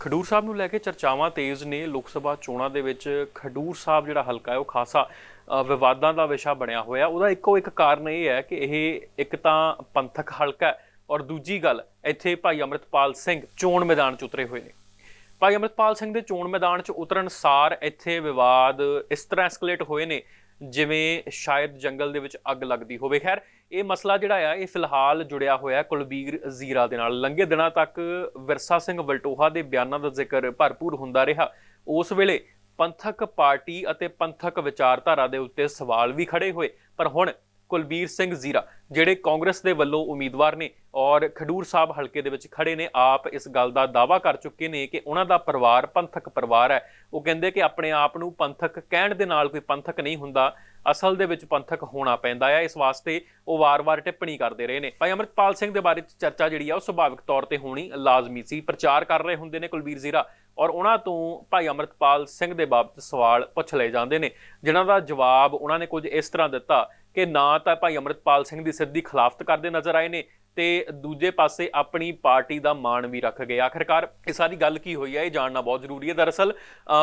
ਖਡੂਰ ਸਾਹਿਬ ਨੂੰ ਲੈ ਕੇ ਚਰਚਾਵਾਂ ਤੇਜ਼ ਨੇ। ਲੋਕ ਸਭਾ ਚੋਣਾਂ ਦੇ ਵਿੱਚ ਖਡੂਰ ਸਾਹਿਬ ਜਿਹੜਾ ਹਲਕਾ ਹੈ, ਉਹ ਖਾਸਾ ਵਿਵਾਦਾਂ ਦਾ ਵਿਸ਼ਾ ਬਣਿਆ ਹੋਇਆ। ਉਹਦਾ ਇੱਕੋ ਇੱਕ ਕਾਰਨ ਇਹ ਹੈ ਕਿ ਇਹ ਇੱਕ ਤਾਂ ਪੰਥਕ ਹਲਕਾ ਹੈ ਔਰ ਦੂਜੀ ਗੱਲ, ਇੱਥੇ ਭਾਈ ਅਮਰਤਪਾਲ ਸਿੰਘ ਚੋਣ ਮੈਦਾਨ 'ਚ ਉਤਰੇ ਹੋਏ ਨੇ। ਭਾਈ ਅਮਰਤਪਾਲ ਸਿੰਘ ਦੇ ਚੋਣ ਮੈਦਾਨ 'ਚ ਉਤਰਨ ਸਾਰ ਇੱਥੇ ਵਿਵਾਦ ਇਸ ਤਰ੍ਹਾਂ ਐਸਕੇਲੇਟ ਹੋਏ ਨੇ ਜਿਵੇਂ ਸ਼ਾਇਦ ਜੰਗਲ ਦੇ ਵਿੱਚ ਅੱਗ ਲੱਗਦੀ ਹੋਵੇ। ਖੈਰ, ਇਹ ਮਸਲਾ ਜਿਹੜਾ ਆ, ਇਹ ਫਿਲਹਾਲ ਜੁੜਿਆ ਹੋਇਆ ਕੁਲਬੀਰ ਜ਼ੀਰਾ ਦੇ ਨਾਲ। ਲੰਘੇ ਦਿਨਾਂ ਤੱਕ ਵਿਰਸਾ ਸਿੰਘ ਵਲਟੋਹਾ ਦੇ ਬਿਆਨਾਂ ਦਾ ਜ਼ਿਕਰ ਭਰਪੂਰ ਹੁੰਦਾ ਰਿਹਾ। ਉਸ ਵੇਲੇ ਪੰਥਕ ਪਾਰਟੀ ਅਤੇ ਪੰਥਕ ਵਿਚਾਰਧਾਰਾ ਦੇ ਉੱਤੇ ਸਵਾਲ ਵੀ ਖੜੇ ਹੋਏ। ਪਰ ਹੁਣ ਕੁਲਬੀਰ ਸਿੰਘ ਜ਼ੀਰਾ, ਜਿਹੜੇ ਕਾਂਗਰਸ ਦੇ ਵੱਲੋਂ ਉਮੀਦਵਾਰ ਨੇ ਔਰ ਖਡੂਰ ਸਾਹਿਬ ਹਲਕੇ ਦੇ ਵਿੱਚ ਖੜੇ ਨੇ, ਆਪ ਇਸ ਗੱਲ ਦਾ ਦਾਵਾ ਕਰ ਚੁੱਕੇ ਨੇ ਕਿ ਉਹਨਾਂ ਦਾ ਪਰਿਵਾਰ ਪੰਥਕ ਪਰਿਵਾਰ ਹੈ। ਉਹ ਕਹਿੰਦੇ ਕਿ ਆਪਣੇ ਆਪ ਨੂੰ ਪੰਥਕ ਕਹਿਣ ਦੇ ਨਾਲ ਕੋਈ ਪੰਥਕ ਨਹੀਂ ਹੁੰਦਾ, ਅਸਲ ਦੇ ਵਿੱਚ ਪੰਥਕ ਹੋਣਾ ਪੈਂਦਾ ਹੈ ਇਸ ਵਾਸਤੇ ਉਹ ਵਾਰ-ਵਾਰ ਟਿੱਪਣੀ ਕਰਦੇ ਰਹੇ ਨੇ। ਭਾਈ ਅਮਰਤਪਾਲ ਸਿੰਘ ਦੇ ਬਾਰੇ ਚਰਚਾ ਜਿਹੜੀ ਆ, ਉਹ ਸੁਭਾਵਿਕ ਤੌਰ ਤੇ ਹੋਣੀ ਲਾਜ਼ਮੀ ਸੀ। ਪ੍ਰਚਾਰ ਕਰ ਰਹੇ ਹੁੰਦੇ ਨੇ ਕੁਲਬੀਰ ਜ਼ੀਰਾ ਔਰ ਉਹਨਾਂ ਤੋਂ ਭਾਈ ਅਮਰਤਪਾਲ ਸਿੰਘ ਦੇ ਬਾਬਤ ਸਵਾਲ ਪੁੱਛ ਲਏ ਜਾਂਦੇ ਨੇ, ਜਿਨ੍ਹਾਂ ਦਾ ਜਵਾਬ ਉਹਨਾਂ ਨੇ ਕੁਝ ਇਸ ਤਰ੍ਹਾਂ ਦਿੱਤਾ ਕਿ ਨਾ ਤਾਂ ਭਾਈ ਅਮਰਤਪਾਲ ਸਿੰਘ ਦੀ ਸਿੱਧੀ ਖਿਲਾਫਤ ਕਰਦੇ ਨਜ਼ਰ ਆਏ ਨੇ ਤੇ ਦੂਜੇ ਪਾਸੇ ਆਪਣੀ ਪਾਰਟੀ ਦਾ ਮਾਣ ਵੀ ਰੱਖ ਗਏ। ਆਖਰਕਾਰ ਇਹ ਸਾਰੀ ਗੱਲ ਕੀ ਹੋਈ ਹੈ ਇਹ ਜਾਣਨਾ ਬਹੁਤ ਜ਼ਰੂਰੀ ਹੈ। ਦਰਅਸਲ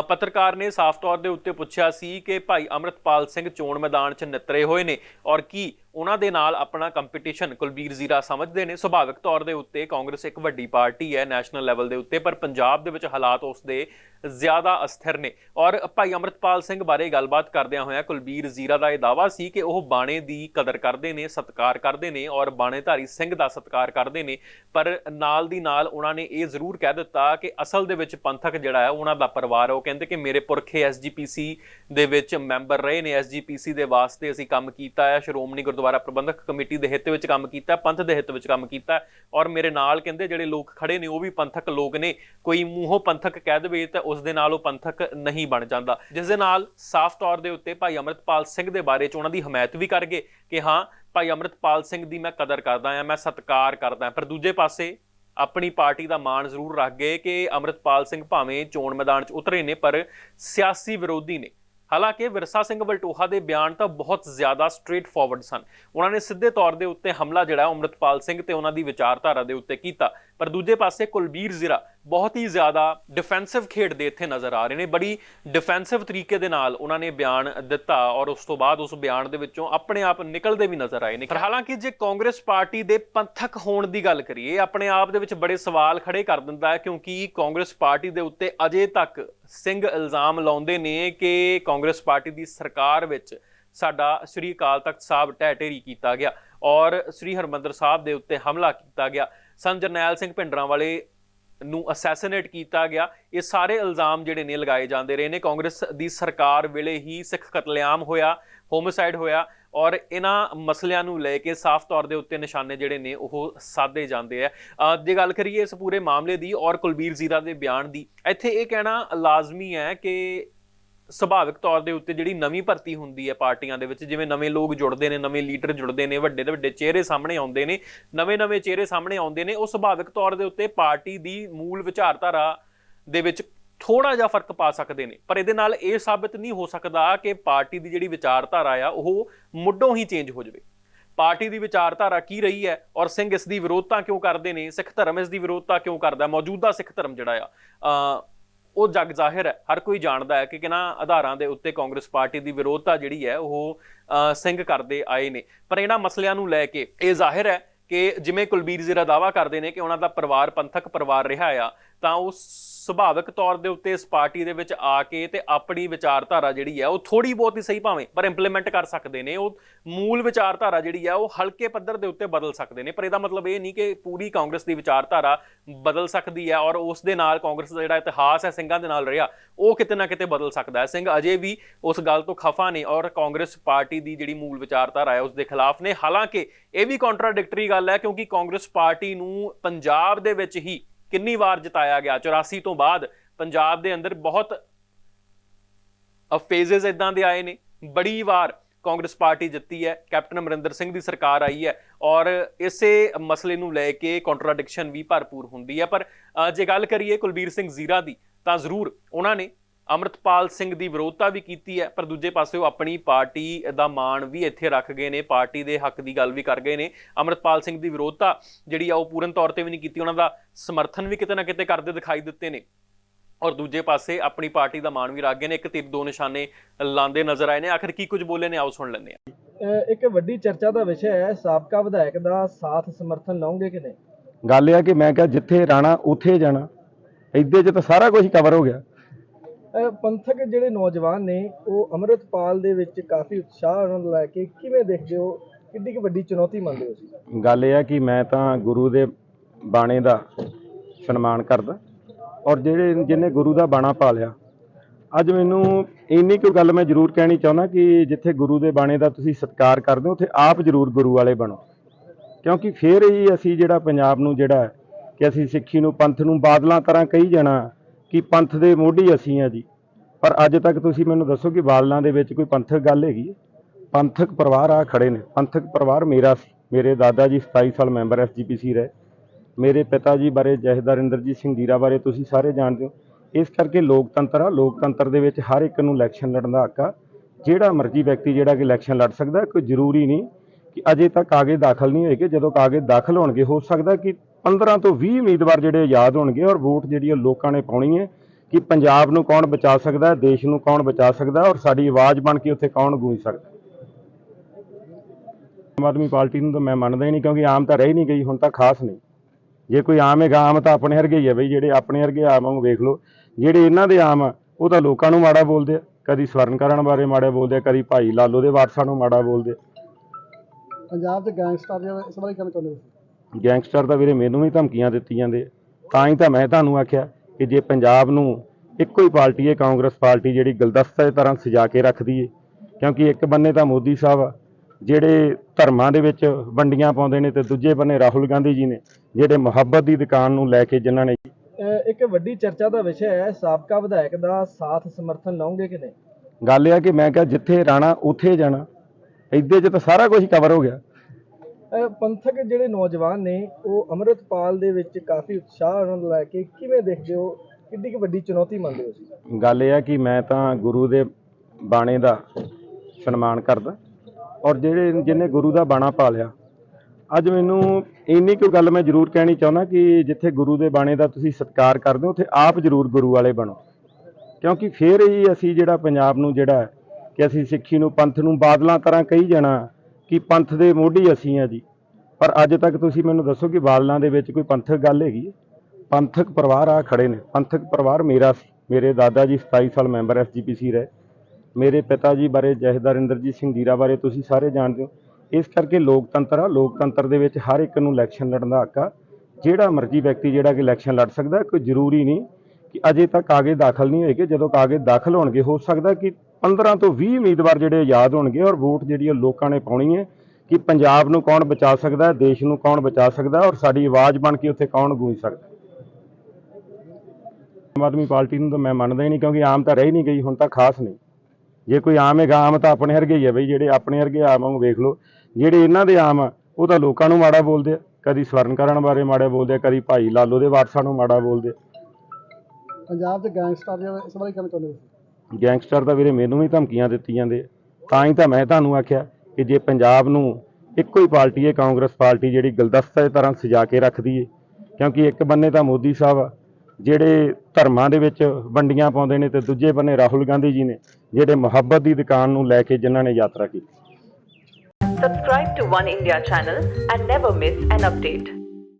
ਪੱਤਰਕਾਰ ਨੇ ਸਾਫ਼ ਤੌਰ ਦੇ ਉੱਤੇ ਪੁੱਛਿਆ ਸੀ ਕਿ ਭਾਈ ਅਮਰਤਪਾਲ ਸਿੰਘ ਚੋਣ ਮੈਦਾਨ 'ਚ ਨਿਤਰੇ ਹੋਏ ਨੇ ਔਰ ਕੀ ਉਹਨਾਂ ਦੇ ਨਾਲ ਆਪਣਾ ਕੰਪੀਟੀਸ਼ਨ ਕੁਲਬੀਰ ਜ਼ੀਰਾ ਸਮਝਦੇ ਨੇ। ਸੁਭਾਵਿਕ ਤੌਰ ਦੇ ਉੱਤੇ ਕਾਂਗਰਸ ਇੱਕ ਵੱਡੀ ਪਾਰਟੀ ਹੈ ਨੈਸ਼ਨਲ ਲੈਵਲ ਦੇ ਉੱਤੇ, ਪਰ ਪੰਜਾਬ ਦੇ ਵਿੱਚ ਹਾਲਾਤ ਉਸ ਦੇ ਜ਼ਿਆਦਾ ਅਸਥਿਰ ਨੇ। ਔਰ ਭਾਈ ਅਮਰਤਪਾਲ ਸਿੰਘ ਬਾਰੇ ਗੱਲਬਾਤ ਕਰਦਿਆਂ ਹੋਇਆ ਕੁਲਬੀਰ ਜ਼ੀਰਾ ਦਾ ਇਹ ਦਾਵਾ ਸੀ ਕਿ ਉਹ ਬਾਣੇ ਦੀ ਕਦਰ ਕਰਦੇ ਨੇ, ਸਤਿਕਾਰ ਕਰਦੇ ਨੇ ਔਰ ਬਾਣੇਧਾਰੀ ਸਿੰਘ ਦਾ ਸਤਿਕਾਰ ਕਰਦੇ ਨੇ। ਪਰ ਨਾਲ ਦੀ ਨਾਲ ਉਹਨਾਂ ਨੇ ਇਹ ਜ਼ਰੂਰ ਕਹਿ ਦਿੱਤਾ ਕਿ ਅਸਲ ਦੇ ਵਿੱਚ ਪੰਥਕ ਜਿਹੜਾ ਹੈ, ਉਹਨਾਂ ਦਾ ਪਰਿਵਾਰ, ਉਹ ਕਹਿੰਦੇ ਕਿ ਮੇਰੇ ਪੁਰਖੇ ਐਸਜੀਪੀਸੀ ਦੇ ਵਿੱਚ ਮੈਂਬਰ ਰਹੇ ਨੇ। ਐਸਜੀਪੀਸੀ ਦੇ ਵਾਸਤੇ ਅਸੀਂ ਕੰਮ ਕੀਤਾ ਹੈ। ਸ਼੍ਰੋਮਣੀ ਗੁਰਦੁਆਰਾ ਪ੍ਰਬੰਧਕ ਕਮੇਟੀ ਦੇ ਹਿੱਤ ਵਿੱਚ ਕੰਮ ਕੀਤਾ, ਪੰਥ ਦੇ ਹਿੱਤ ਵਿੱਚ ਕੰਮ ਕੀਤਾ ਔਰ ਮੇਰੇ ਨਾਲ ਕਹਿੰਦੇ ਜਿਹੜੇ ਲੋਕ ਖੜੇ ਨੇ ਉਹ ਵੀ ਪੰਥਕ ਲੋਕ ਨੇ, ਕੋਈ ਮੂੰਹੋਂ ਪੰਥਕ ਕਹਿ ਦੇਵੇ ਤਾਂ ਉਸ ਦੇ ਨਾਲ ਉਹ ਪੰਥਕ ਨਹੀਂ ਬਣ ਜਾਂਦਾ। ਜਿਸ ਦੇ ਨਾਲ ਸਾਫ਼ ਤੌਰ ਦੇ ਉੱਤੇ ਭਾਈ ਅਮਰਤਪਾਲ ਸਿੰਘ ਦੇ ਬਾਰੇ ਚ ਉਹਨਾਂ ਦੀ ਹਮਾਇਤ ਵੀ ਕਰ ਗਏ ਕਿ ਹਾਂ, ਭਾਈ ਅਮਰਤਪਾਲ ਸਿੰਘ ਦੀ ਮੈਂ ਕਦਰ ਕਰਦਾ ਹਾਂ, ਮੈਂ ਸਤਿਕਾਰ ਕਰਦਾ ਪਰ ਦੂਜੇ ਪਾਸੇ ਆਪਣੀ ਪਾਰਟੀ ਦਾ ਮਾਣ ਜ਼ਰੂਰ ਰੱਖ ਗਏ ਕਿ ਅਮਰਤਪਾਲ ਸਿੰਘ ਭਾਵੇਂ ਚੋਣ ਮੈਦਾਨ 'ਚ ਉਤਰੇ ਨੇ, ਪਰ ਸਿਆਸੀ ਵਿਰੋਧੀ ਨੇ। ਹਾਲਾਂਕਿ ਵਿਰਸਾ ਸਿੰਘ ਬਲਟੋਹਾ ਦੇ ਬਿਆਨ ਤਾਂ ਬਹੁਤ ਜ਼ਿਆਦਾ ਸਟ੍ਰੇਟ ਫਾਰਵਰਡ ਸਨ। ਉਹਨਾਂ ਨੇ ਸਿੱਧੇ ਤੌਰ ਦੇ ਉੱਤੇ ਹਮਲਾ ਜਿਹੜਾ ਅਮਰਤਪਾਲ ਸਿੰਘ ਤੇ ਉਹਨਾਂ ਦੀ ਵਿਚਾਰਧਾਰਾ ਦੇ ਉੱਤੇ ਕੀਤਾ। ਪਰ ਦੂਜੇ ਪਾਸੇ ਕੁਲਬੀਰ ਜ਼ੀਰਾ ਬਹੁਤ ਹੀ ਜ਼ਿਆਦਾ ਡਿਫੈਂਸਿਵ ਖੇਡਦੇ ਇੱਥੇ ਨਜ਼ਰ ਆ ਰਹੇ ਨੇ। ਬੜੀ ਡਿਫੈਂਸਿਵ ਤਰੀਕੇ ਦੇ ਨਾਲ ਉਹਨਾਂ ਨੇ ਬਿਆਨ ਦਿੱਤਾ ਔਰ ਉਸ ਤੋਂ ਬਾਅਦ ਉਸ ਬਿਆਨ ਦੇ ਵਿੱਚੋਂ ਆਪਣੇ ਆਪ ਨਿਕਲਦੇ ਵੀ ਨਜ਼ਰ ਆਏ ਨੇ। ਪਰ ਹਾਲਾਂਕਿ ਜੇ ਕਾਂਗਰਸ ਪਾਰਟੀ ਦੇ ਪੰਥਕ ਹੋਣ ਦੀ ਗੱਲ ਕਰੀਏ ਆਪਣੇ ਆਪ ਦੇ ਵਿੱਚ ਬੜੇ ਸਵਾਲ ਖੜੇ ਕਰ ਦਿੰਦਾ ਹੈ ਕਿਉਂਕਿ ਕਾਂਗਰਸ ਪਾਰਟੀ ਦੇ ਉੱਤੇ ਅਜੇ ਤੱਕ ਸਿੰਘ ਇਲਜ਼ਾਮ ਲਾਉਂਦੇ ਨੇ ਕਿ ਕਾਂਗਰਸ ਪਾਰਟੀ ਦੀ ਸਰਕਾਰ ਵਿੱਚ ਸਾਡਾ ਸ੍ਰੀ ਅਕਾਲ ਤਖਤ ਸਾਹਿਬ ਢਹਿ ਢੇਰੀ ਕੀਤਾ ਗਿਆ ਔਰ ਸ੍ਰੀ ਹਰਮੰਦਰ ਸਾਹਿਬ ਦੇ ਉੱਤੇ ਹਮਲਾ ਕੀਤਾ ਗਿਆ। ਸੰਤ ਜਰਨੈਲ ਸਿੰਘ ਭਿੰਡਰਾਂ ਵਾਲੇ ਨੂੰ ਅਸੈਸੀਨੇਟ ਕੀਤਾ ਗਿਆ। ਇਹ ਸਾਰੇ ਇਲਜ਼ਾਮ ਜਿਹੜੇ ਨੇ ਲਗਾਏ ਜਾਂਦੇ ਰਹੇ ਨੇ। ਕਾਂਗਰਸ ਦੀ ਸਰਕਾਰ ਵੇਲੇ ਹੀ ਸਿੱਖ ਕਤਲੇਆਮ ਹੋਇਆ ਹੋਮਿਸਾਈਡ ਹੋਇਆ ਔਰ ਇਹਨਾਂ ਮਸਲਿਆਂ ਨੂੰ ਲੈ ਕੇ ਸਾਫ਼ ਤੌਰ ਦੇ ਉੱਤੇ ਨਿਸ਼ਾਨੇ ਜਿਹੜੇ ਨੇ ਉਹ ਸਾਧੇ ਜਾਂਦੇ ਆ। ਜੇ ਗੱਲ ਕਰੀਏ ਇਸ ਪੂਰੇ ਮਾਮਲੇ ਦੀ ਔਰ ਕੁਲਬੀਰ ਜ਼ੀਰਾ ਦੇ ਬਿਆਨ ਦੀ, ਇੱਥੇ ਇਹ ਕਹਿਣਾ ਲਾਜ਼ਮੀ ਹੈ ਕਿ ਸੁਭਾਵਿਕ ਤੌਰ ਦੇ ਉੱਤੇ ਜਿਹੜੀ ਨਵੀਂ ਭਰਤੀ ਹੁੰਦੀ ਹੈ ਪਾਰਟੀਆਂ ਦੇ ਵਿੱਚ, ਜਿਵੇਂ ਨਵੇਂ ਲੋਕ ਜੁੜਦੇ ਨੇ, ਨਵੇਂ ਲੀਡਰ ਜੁੜਦੇ ਨੇ, ਵੱਡੇ ਤੋਂ ਵੱਡੇ ਚਿਹਰੇ ਸਾਹਮਣੇ ਆਉਂਦੇ ਨੇ ਨਵੇਂ-ਨਵੇਂ ਚਿਹਰੇ ਸਾਹਮਣੇ ਆਉਂਦੇ ਨੇ, ਉਹ ਸੁਭਾਵਿਕ ਤੌਰ ਦੇ ਉੱਤੇ ਪਾਰਟੀ ਦੀ ਮੂਲ ਵਿਚਾਰਧਾਰਾ ਦੇ ਵਿੱਚ ਥੋੜਾ ਜਿਹਾ ਫ਼ਰਕ ਪਾ ਸਕਦੇ ਨੇ। ਪਰ ਇਹਦੇ ਨਾਲ ਇਹ ਸਾਬਤ ਨਹੀਂ ਹੋ ਸਕਦਾ ਕਿ ਪਾਰਟੀ ਦੀ ਜਿਹੜੀ ਵਿਚਾਰਧਾਰਾ ਆ, ਉਹ ਮੁੱਢੋਂ ਹੀ ਚੇਂਜ ਹੋ ਜਾਵੇ। ਪਾਰਟੀ ਦੀ ਵਿਚਾਰਧਾਰਾ ਕੀ ਰਹੀ ਹੈ ਔਰ ਸਿੰਘ ਇਸ ਦੀ ਵਿਰੋਧਤਾ ਕਿਉਂ ਕਰਦੇ ਨੇ, ਸਿੱਖ ਧਰਮ ਇਸ ਦੀ ਵਿਰੋਧਤਾ ਕਿਉਂ ਕਰਦਾ, ਮੌਜੂਦਾ ਸਿੱਖ ਧਰਮ ਜਿਹੜਾ ਆ ਉਹ ਜਗ ਜ਼ਾਹਿਰ ਹੈ। ਹਰ ਕੋਈ ਜਾਣਦਾ ਹੈ ਕਿ ਕਿਹਨਾਂ ਆਧਾਰਾਂ ਦੇ ਉੱਤੇ ਕਾਂਗਰਸ ਪਾਰਟੀ ਦੀ ਵਿਰੋਧਤਾ ਜਿਹੜੀ ਹੈ ਉਹ ਅ, ਸਿੰਘ ਕਰਦੇ ਆਏ ਨੇ। ਪਰ ਇਹਨਾਂ ਮਸਲਿਆਂ ਨੂੰ ਲੈ ਕੇ ਇਹ ਜ਼ਾਹਿਰ ਹੈ ਕਿ ਜਿਵੇਂ ਕੁਲਬੀਰ ਜ਼ੀਰਾ ਦਾਵਾ ਕਰਦੇ ਨੇ ਕਿ ਉਹਨਾਂ ਦਾ ਪਰਿਵਾਰ ਪੰਥਕ ਪਰਿਵਾਰ ਰਿਹਾ ਆ ਤਾਂ ਉਹ ਸੁਭਾਵਿਕ ਤੌਰ ਦੇ ਉੱਤੇ ਇਸ ਪਾਰਟੀ ਦੇ ਵਿੱਚ ਆ ਕੇ ਤੇ ਆਪਣੀ ਵਿਚਾਰਧਾਰਾ ਜਿਹੜੀ ਹੈ ਉਹ ਥੋੜੀ ਬਹੁਤ ਹੀ ਸਹੀ ਭਾਵੇਂ, ਪਰ ਇੰਪਲੀਮੈਂਟ ਕਰ ਸਕਦੇ ਨੇ, ਉਹ ਮੂਲ ਵਿਚਾਰਧਾਰਾ ਜਿਹੜੀ ਹੈ ਉਹ ਹਲਕੇ ਪੱਧਰ ਦੇ ਉੱਤੇ ਬਦਲ ਸਕਦੇ ਨੇ, ਪਰ ਇਹਦਾ ਮਤਲਬ ਇਹ ਨਹੀਂ ਕਿ ਪੂਰੀ ਕਾਂਗਰਸ ਦੀ ਵਿਚਾਰਧਾਰਾ ਬਦਲ ਸਕਦੀ ਹੈ ਔਰ ਉਸ ਦੇ ਨਾਲ ਕਾਂਗਰਸ ਦਾ ਜਿਹੜਾ ਇਤਿਹਾਸ ਹੈ ਸਿੰਘਾਂ ਦੇ ਨਾਲ ਰਿਹਾ, ਉਹ ਕਿਤੇ ਨਾ ਕਿਤੇ ਬਦਲ ਸਕਦਾ ਹੈ। ਸਿੰਘ ਅਜੇ ਵੀ ਉਸ ਗੱਲ ਤੋਂ ਖਫਾ ਨੇ ਔਰ ਕਾਂਗਰਸ ਪਾਰਟੀ ਦੀ ਜਿਹੜੀ ਮੂਲ ਵਿਚਾਰਧਾਰਾ ਹੈ ਉਸ ਦੇ ਖਿਲਾਫ ਨੇ। ਹਾਲਾਂਕਿ ਇਹ ਵੀ ਕੰਟਰਾਡਿਕਟਰੀ ਗੱਲ ਹੈ ਕਿਉਂਕਿ ਕਾਂਗਰਸ ਪਾਰਟੀ ਨੂੰ ਪੰਜਾਬ ਦੇ ਵਿੱਚ ਹੀ ਕਿੰਨੀ ਵਾਰ ਜਿਤਾਇਆ ਗਿਆ? 84 ਤੋਂ ਬਾਅਦ ਪੰਜਾਬ ਦੇ ਅੰਦਰ ਬਹੁਤ ਫੇਜ਼ਸ ਇਦਾਂ ਦੇ ਆਏ ਨੇ। ਬੜੀ ਵਾਰ ਕਾਂਗਰਸ ਪਾਰਟੀ ਜਿੱਤੀ ਹੈ, ਕੈਪਟਨ ਅਮਰਿੰਦਰ ਸਿੰਘ ਦੀ ਸਰਕਾਰ ਆਈ ਹੈ ਔਰ ਇਸੇ ਮਸਲੇ ਨੂੰ ਲੈ ਕੇ ਕੰਟਰਾਡਿਕਸ਼ਨ ਵੀ ਭਰਪੂਰ ਹੁੰਦੀ ਹੈ। ਪਰ ਜੇ ਗੱਲ ਕਰੀਏ ਕੁਲਬੀਰ ਸਿੰਘ ਜ਼ੀਰਾ ਦੀ, ਤਾਂ ਜ਼ਰੂਰ ਉਹਨਾਂ ਨੇ ਅਮਰਤਪਾਲ ਸਿੰਘ ਦੀ ਵਿਰੋਧਤਾ ਵੀ ਕੀਤੀ ਹੈ ਪਰ ਦੂਜੇ ਪਾਸੇ ਉਹ ਆਪਣੀ ਪਾਰਟੀ ਦਾ ਮਾਣ ਵੀ ਇੱਥੇ ਰੱਖ ਗਏ ਨੇ ਪਾਰਟੀ ਦੇ ਹੱਕ ਦੀ ਗੱਲ ਵੀ ਕਰ ਗਏ ਨੇ। ਅਮਰਤਪਾਲ ਸਿੰਘ ਦੀ ਵਿਰੋਧਤਾ ਜਿਹੜੀ ਆ ਉਹ ਪੂਰਨ ਤੌਰ ਤੇ ਵੀ ਨਹੀਂ ਕੀਤੀ ਉਹਨਾਂ ਦਾ ਸਮਰਥਨ ਵੀ ਕਿਤੇ ਨਾ ਕਿਤੇ ਕਰਦੇ ਦਿਖਾਈ ਦਿੱਤੇ ਨੇ। ਔਰ ਦੂਜੇ ਪਾਸੇ ਆਪਣੀ ਪਾਰਟੀ ਦਾ ਮਾਨ ਵੀ ਰੱਖ ਗਏ ਨੇ ਇੱਕ ਤਿਰ ਦੋ ਨਿਸ਼ਾਨੇ ਲਾਉਂਦੇ ਨਜ਼ਰ ਆਏ ਨੇ। ਆਖਰ ਕੀ ਕੁਝ ਬੋਲੇ ਨੇ? ਆਓ ਸੁਣ ਲੈਂਦੇ ਹਾਂ। ਅਹ ਇੱਕ ਵੱਡੀ ਚਰਚਾ ਦਾ ਵਿਸ਼ਾ ਹੈ ਸਾਬਕਾ ਵਿਧਾਇਕ ਦਾ ਸਾਥ ਸਮਰਥਨ ਲਓਗੇ ਕਿ ਨਹੀਂ? ਗੱਲ ਇਹ ਆ ਕਿ ਮੈਂ ਕਿਹਾ ਜਿੱਥੇ ਰਾਣਾ ਉੱਥੇ ਜਾਣਾ। ਇੱਦੇ 'ਚ ਤਾਂ ਸਾਰਾ ਕੁਝ ਕਵਰ ਹੋ ਗਿਆ। ਪੰਥਕ ਜਿਹੜੇ ਨੌਜਵਾਨ ਨੇ, ਉਹ ਅੰਮ੍ਰਿਤਪਾਲ ਦੇ ਵਿੱਚ ਕਾਫੀ ਉਤਸ਼ਾਹ ਉਹਨਾਂ ਨੂੰ ਲੈ ਕੇ ਕਿਵੇਂ ਦੇਖਦੇ ਹੋ? ਕਿੰਨੀ ਕੁ ਵੱਡੀ ਚੁਣੌਤੀ ਮੰਨਦੇ ਹੋ ਤੁਸੀਂ? ਗੱਲ ਇਹ ਆ ਕਿ ਮੈਂ ਤਾਂ ਗੁਰੂ ਦੇ ਬਾਣੇ ਦਾ ਸਨਮਾਨ ਕਰਦਾ ਔਰ ਜਿਹੜੇ ਜਿਹਨੇ ਗੁਰੂ ਦਾ ਬਾਣਾ ਪਾਲਿਆ, ਅੱਜ ਮੈਨੂੰ ਇੰਨੀ ਕੁ ਗੱਲ ਮੈਂ ਜ਼ਰੂਰ ਕਹਿਣੀ ਚਾਹੁੰਦਾ ਕਿ ਜਿੱਥੇ ਗੁਰੂ ਦੇ ਬਾਣੇ ਦਾ ਤੁਸੀਂ ਸਤਿਕਾਰ ਕਰਦੇ ਹੋ, ਉੱਥੇ ਆਪ ਜ਼ਰੂਰ ਗੁਰੂ ਵਾਲੇ ਬਣੋ। ਕਿਉਂਕਿ ਫੇਰ ਹੀ ਅਸੀਂ ਜਿਹੜਾ ਪੰਜਾਬ ਨੂੰ ਜਿਹੜਾ ਕਿ ਅਸੀਂ ਸਿੱਖੀ ਨੂੰ, ਪੰਥ ਨੂੰ ਬਾਦਲਾਂ ਤਰ੍ਹਾਂ ਕਹੀ ਜਾਣਾ ਕਿ ਪੰਥ ਦੇ ਮੋਢੀ ਅਸੀਂ ਆ ਜੀ। ਪਰ ਅੱਜ ਤੱਕ ਤੁਸੀਂ ਮੈਨੂੰ ਦੱਸੋ ਕਿ ਬਾਦਲਾਂ ਦੇ ਵਿੱਚ ਕੋਈ ਪੰਥਕ ਗੱਲ ਹੈਗੀ ਹੈ? ਪੰਥਕ ਪਰਿਵਾਰ ਆ ਖੜੇ ਨੇ। ਪੰਥਕ ਪਰਿਵਾਰ ਮੇਰਾ ਸੀ। ਮੇਰੇ ਦਾਦਾ ਜੀ 27 ਸਾਲ ਮੈਂਬਰ ਐਸਜੀਪੀਸੀ ਰਹੇ। ਮੇਰੇ ਪਿਤਾ ਜੀ ਬਾਰੇ ਜਹੇਦਾਰ ਇੰਦਰਜੀਤ ਸਿੰਘ ਜੀਰਾ ਬਾਰੇ ਤੁਸੀਂ ਸਾਰੇ ਜਾਣਦੇ ਹੋ। ਇਸ ਕਰਕੇ ਲੋਕਤੰਤਰ ਆ। ਲੋਕਤੰਤਰ ਦੇ ਵਿੱਚ ਹਰ ਇੱਕ ਨੂੰ ਇਲੈਕਸ਼ਨ ਲੜਨ ਦਾ ਹੱਕ ਆ। ਜਿਹੜਾ ਮਰਜ਼ੀ ਵਿਅਕਤੀ ਜਿਹੜਾ ਕਿ ਇਲੈਕਸ਼ਨ ਲੜ ਸਕਦਾ ਕੋਈ ਜ਼ਰੂਰੀ ਨਹੀਂ ਕਿ ਅਜੇ ਤੱਕ ਕਾਗਜ਼ ਦਾਖਲ ਨਹੀਂ ਹੋਏਗੇ ਜਦੋਂ ਕਾਗਜ਼ ਦਾਖਲ ਹੋਣਗੇ, ਹੋ ਸਕਦਾ ਕਿ 15 ਤੋਂ 20 ਉਮੀਦਵਾਰ ਜਿਹੜੇ ਆਜ਼ਾਦ ਹੋਣਗੇ ਔਰ ਵੋਟ ਜਿਹੜੀ ਉਹ ਲੋਕਾਂ ਨੇ ਪਾਉਣੀ ਹੈ ਕਿ ਪੰਜਾਬ ਨੂੰ ਕੌਣ ਬਚਾ ਸਕਦਾ ਹੈ, ਦੇਸ਼ ਨੂੰ ਕੌਣ ਬਚਾ ਸਕਦਾ ਔਰ ਸਾਡੀ ਆਵਾਜ਼ ਬਣ ਕੇ ਉੱਥੇ ਕੌਣ ਗੂੰਜ ਸਕਦਾ ਆਮ ਆਦਮੀ ਪਾਰਟੀ ਨੂੰ ਤਾਂ ਮੈਂ ਮੰਨਦਾ ਹੀ ਨਹੀਂ ਕਿਉਂਕਿ ਆਮ ਤਾਂ ਰਹਿ ਨਹੀਂ ਗਈ, ਹੁਣ ਤਾਂ ਖਾਸ ਨਹੀਂ। ਜੇ ਕੋਈ ਆਮ ਹੈਗਾ, ਆਮ ਤਾਂ ਆਪਣੇ ਵਰਗੇ ਹੀ ਹੈ ਬਈ, ਜਿਹੜੇ ਆਪਣੇ ਵਰਗੇ ਆਮ ਨੂੰ ਵੇਖ ਲਓ। ਜਿਹੜੇ ਇਹਨਾਂ ਦੇ ਆਮ ਆ, ਉਹ ਤਾਂ ਲੋਕਾਂ ਨੂੰ ਮਾੜਾ ਬੋਲਦੇ ਆ। ਕਦੀ ਸਵਰਨਕਰਨ ਬਾਰੇ ਮਾੜਾ ਬੋਲਦੇ ਆ, ਕਦੀ ਭਾਈ ਲਾਲੋ ਦੇ ਵਾਰਸਾਂ ਨੂੰ ਮਾੜਾ ਬੋਲਦੇ ਆ। ਪੰਜਾਬ ਦੇ ਗੈਂਗਸਟਰ ਇਸ ਬਾਰੇ ਕਿਵੇਂ ਚਾਹੁੰਦੇ ਹੋ? ਗੈਂਗਸਟਰ ਤਾਂ ਵੀਰੇ ਮੈਨੂੰ ਵੀ ਧਮਕੀਆਂ ਦਿੱਤੀਆਂ ਜਾਂਦੇ। ਤਾਂ ਹੀ ਤਾਂ ਮੈਂ ਤੁਹਾਨੂੰ ਆਖਿਆ ਕਿ ਜੇ ਪੰਜਾਬ ਨੂੰ ਇੱਕੋ ਹੀ ਪਾਰਟੀ ਹੈ ਕਾਂਗਰਸ ਪਾਰਟੀ ਜਿਹੜੀ ਗੁਲਦਸਤਾ ਦੀ ਤਰ੍ਹਾਂ ਸਜਾ ਕੇ ਰੱਖਦੀ ਏ ਕਿਉਂਕਿ ਇੱਕ ਬੰਨੇ ਤਾਂ ਮੋਦੀ ਸਾਹਿਬ ਆ, ਜਿਹੜੇ ਧਰਮਾਂ ਦੇ ਵਿੱਚ ਵੰਡੀਆਂ ਪਾਉਂਦੇ ਨੇ ਤੇ ਦੂਜੇ ਬੰਨੇ ਰਾਹੁਲ ਗਾਂਧੀ ਜੀ ਨੇ ਜਿਹੜੇ ਮੁਹੱਬਤ ਦੀ ਦੁਕਾਨ ਨੂੰ ਲੈ ਕੇ ਜਿਨ੍ਹਾਂ ਨੇ ਇੱਕ ਵੱਡੀ ਚਰਚਾ ਦਾ ਵਿਸ਼ਾ ਹੈ ਸਾਬਕਾ ਵਿਧਾਇਕ ਦਾ ਸਾਥ ਸਮਰਥਨ ਲਓਗੇ ਕਿ ਨਹੀਂ ਗੱਲ ਇਹ ਆ ਕਿ ਮੈਂ ਕਿਹਾ ਜਿੱਥੇ ਰਾਣਾ ਉੱਥੇ ਜਾਣਾ ਇੱਦੇ 'ਚ ਤਾਂ ਸਾਰਾ ਕੁਝ ਕਵਰ ਹੋ ਗਿਆ ਪੰਥਕ ਜਿਹੜੇ ਨੌਜਵਾਨ ਨੇ, ਉਹ ਅੰਮ੍ਰਿਤਪਾਲ ਦੇ ਵਿੱਚ ਕਾਫੀ ਉਤਸ਼ਾਹ ਉਹਨਾਂ ਨੂੰ ਲੈ ਕੇ ਕਿਵੇਂ ਦੇਖਦੇ ਹੋ? ਕਿੰਨੀ ਕੁ ਵੱਡੀ ਚੁਣੌਤੀ ਮੰਨਦੇ ਹੋ ਤੁਸੀਂ? ਗੱਲ ਇਹ ਆ ਕਿ ਮੈਂ ਤਾਂ ਗੁਰੂ ਦੇ ਬਾਣੇ ਦਾ ਸਨਮਾਨ ਕਰਦਾ ਔਰ ਜਿਹੜੇ ਜਿਹਨੇ ਗੁਰੂ ਦਾ ਬਾਣਾ ਪਾਲਿਆ, ਅੱਜ ਮੈਨੂੰ ਇੰਨੀ ਕੁ ਗੱਲ ਮੈਂ ਜ਼ਰੂਰ ਕਹਿਣੀ ਚਾਹੁੰਦਾ ਕਿ ਜਿੱਥੇ ਗੁਰੂ ਦੇ ਬਾਣੇ ਦਾ ਤੁਸੀਂ ਸਤਿਕਾਰ ਕਰਦੇ ਹੋ, ਉੱਥੇ ਆਪ ਜ਼ਰੂਰ ਗੁਰੂ ਵਾਲੇ ਬਣੋ। ਕਿਉਂਕਿ ਫੇਰ ਹੀ ਅਸੀਂ ਜਿਹੜਾ ਪੰਜਾਬ ਨੂੰ ਜਿਹੜਾ ਕਿ ਅਸੀਂ ਸਿੱਖੀ ਨੂੰ, ਪੰਥ ਨੂੰ ਬਾਦਲਾਂ ਤਰ੍ਹਾਂ ਕਹੀ ਜਾਣਾ ਕਿ ਪੰਥ ਦੇ ਮੋਢੀ ਅਸੀਂ ਆ ਜੀ। ਪਰ ਅੱਜ ਤੱਕ ਤੁਸੀਂ ਮੈਨੂੰ ਦੱਸੋ ਕਿ ਬਾਦਲਾਂ ਦੇ ਵਿੱਚ ਕੋਈ ਪੰਥਕ ਗੱਲ ਹੈਗੀ ਪੰਥਕ ਪਰਿਵਾਰ ਆ ਖੜੇ ਨੇ। ਪੰਥਕ ਪਰਿਵਾਰ ਮੇਰਾ ਸੀ। ਮੇਰੇ ਦਾਦਾ ਜੀ 27 ਸਾਲ ਮੈਂਬਰ ਐਸਜੀਪੀਸੀ ਰਹੇ। ਮੇਰੇ ਪਿਤਾ ਜੀ ਬਾਰੇ ਜਹੇਦਾਰ ਇੰਦਰਜੀਤ ਸਿੰਘ ਜੀਰਾ ਬਾਰੇ ਤੁਸੀਂ ਸਾਰੇ ਜਾਣਦੇ ਹੋ। ਇਸ ਕਰਕੇ ਲੋਕਤੰਤਰ ਆ। ਲੋਕਤੰਤਰ ਦੇ ਵਿੱਚ ਹਰ ਇੱਕ ਨੂੰ ਇਲੈਕਸ਼ਨ ਲੜਨ ਦਾ ਹੱਕ ਆ। ਜਿਹੜਾ ਮਰਜ਼ੀ ਵਿਅਕਤੀ, ਜਿਹੜਾ ਕਿ ਇਲੈਕਸ਼ਨ ਲੜ ਸਕਦਾ, ਕੋਈ ਜ਼ਰੂਰੀ ਨਹੀਂ ਕਿ ਅਜੇ ਤੱਕ ਕਾਗਜ਼ ਦਾਖਲ ਨਹੀਂ ਹੋਏਗੇ ਜਦੋਂ ਕਾਗਜ਼ ਦਾਖਲ ਹੋਣਗੇ, ਹੋ ਸਕਦਾ ਕਿ 15 ਤੋਂ 20 ਉਮੀਦਵਾਰ ਜਿਹੜੇ ਆਜ਼ਾਦ ਹੋਣਗੇ ਔਰ ਵੋਟ ਜਿਹੜੀ ਉਹ ਲੋਕਾਂ ਨੇ ਪਾਉਣੀ ਹੈ ਕਿ ਪੰਜਾਬ ਨੂੰ ਕੌਣ ਬਚਾ ਸਕਦਾ ਹੈ, ਦੇਸ਼ ਨੂੰ ਕੌਣ ਬਚਾ ਸਕਦਾ ਔਰ ਸਾਡੀ ਆਵਾਜ਼ ਬਣ ਕੇ ਉੱਥੇ ਕੌਣ ਗੂੰਜ ਸਕਦਾ ਆਮ ਆਦਮੀ ਪਾਰਟੀ ਨੂੰ ਤਾਂ ਮੈਂ ਮੰਨਦਾ ਹੀ ਨਹੀਂ ਕਿਉਂਕਿ ਆਮ ਤਾਂ ਰਹਿ ਹੀ ਨਹੀਂ ਗਈ, ਹੁਣ ਤਾਂ ਖਾਸ ਨਹੀਂ। ਜੇ ਕੋਈ ਆਮ ਹੈਗਾ, ਆਮ ਤਾਂ ਆਪਣੇ ਵਰਗੇ ਹੀ ਹੈ ਬਈ, ਜਿਹੜੇ ਆਪਣੇ ਵਰਗੇ ਆਮ ਨੂੰ ਵੇਖ ਲਓ। ਜਿਹੜੇ ਇਹਨਾਂ ਦੇ ਆਮ ਆ, ਉਹ ਤਾਂ ਲੋਕਾਂ ਨੂੰ ਮਾੜਾ ਬੋਲਦੇ ਆ। ਕਦੀ ਸਵਰਨਕਰਨ ਬਾਰੇ ਮਾੜਾ ਬੋਲਦੇ ਆ, ਕਦੀ ਭਾਈ ਲਾਲੋ ਦੇ ਵਾਰਸਾਂ ਨੂੰ ਮਾੜਾ ਬੋਲਦੇ ਪੰਜਾਬ ਦੇ ਗੈਂਗਸਟਰ ਇਸ ਬਾਰੇ ਕਿਵੇਂ ਚਾਹੁੰਦੇ ਗੈਂਗਸਟਰ ਤਾਂ ਵੀਰੇ ਮੈਨੂੰ ਵੀ ਧਮਕੀਆਂ ਦਿੱਤੀ ਜਾਂਦੇ ਤਾਂ ਹੀ ਤਾਂ ਮੈਂ ਤੁਹਾਨੂੰ ਆਖਿਆ ਕਿ ਜੇ ਪੰਜਾਬ ਨੂੰ ਇੱਕੋ ਹੀ ਪਾਰਟੀ ਹੈ ਕਾਂਗਰਸ ਪਾਰਟੀ ਜਿਹੜੀ ਗੁਲਦਸਤਾ ਦੀ ਤਰ੍ਹਾਂ ਸਜਾ ਕੇ ਰੱਖਦੀ ਏ। ਕਿਉਂਕਿ ਇੱਕ ਬੰਨੇ ਤਾਂ ਮੋਦੀ ਸਾਹਿਬ ਆ, ਜਿਹੜੇ ਧਰਮਾਂ ਦੇ ਵਿੱਚ ਵੰਡੀਆਂ ਪਾਉਂਦੇ ਨੇ ਤੇ ਦੂਜੇ ਬੰਨੇ ਰਾਹੁਲ ਗਾਂਧੀ ਜੀ ਨੇ ਜਿਹੜੇ ਮੁਹੱਬਤ ਦੀ ਦੁਕਾਨ ਨੂੰ ਲੈ ਕੇ ਜਿਨ੍ਹਾਂ ਨੇ ਯਾਤਰਾ ਕੀਤੀ। Subscribe to One India channel and never miss an update.